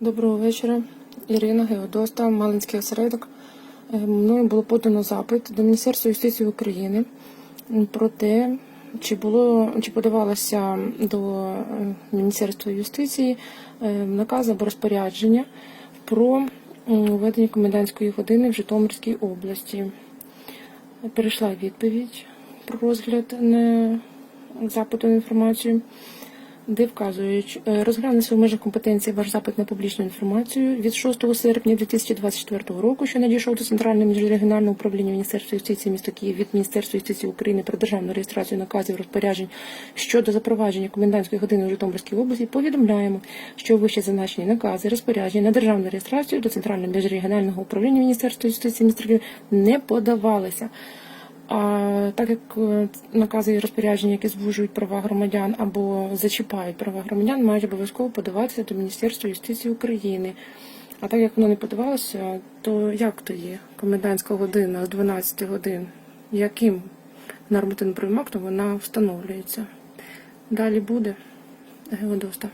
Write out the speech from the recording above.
Доброго вечора. Ірина Геодоста, Малинський осередок. Е, Мною було подано запит до Міністерства юстиції України про те, чи було чи подавалося до е, Міністерства юстиції е, наказ або розпорядження про введення комендантської години в Житомирській області. Перейшла відповідь про розгляд запиту на інформацію де вказують, е, розглянувся в межах компетенції ваш запит на публічну інформацію від 6 серпня 2024 року, що надійшов до Центрального міжрегіонального управління Міністерства юстиції міста Київ від Міністерства юстиції України про державну реєстрацію наказів розпоряджень щодо запровадження комендантської години у Житомирській області. Повідомляємо, що вище зазначені накази розпорядження на державну реєстрацію до Центрального міжрегіонального управління Міністерства юстиції міста Київ не подавалися. А так як е, накази і розпорядження, які звужують права громадян або зачіпають права громадян, мають обов'язково подаватися до Міністерства юстиції України. А так як воно не подавалося, то як тоді комендантська година з 12 годин, яким нормативним правовим актом вона встановлюється? Далі буде Геодоста.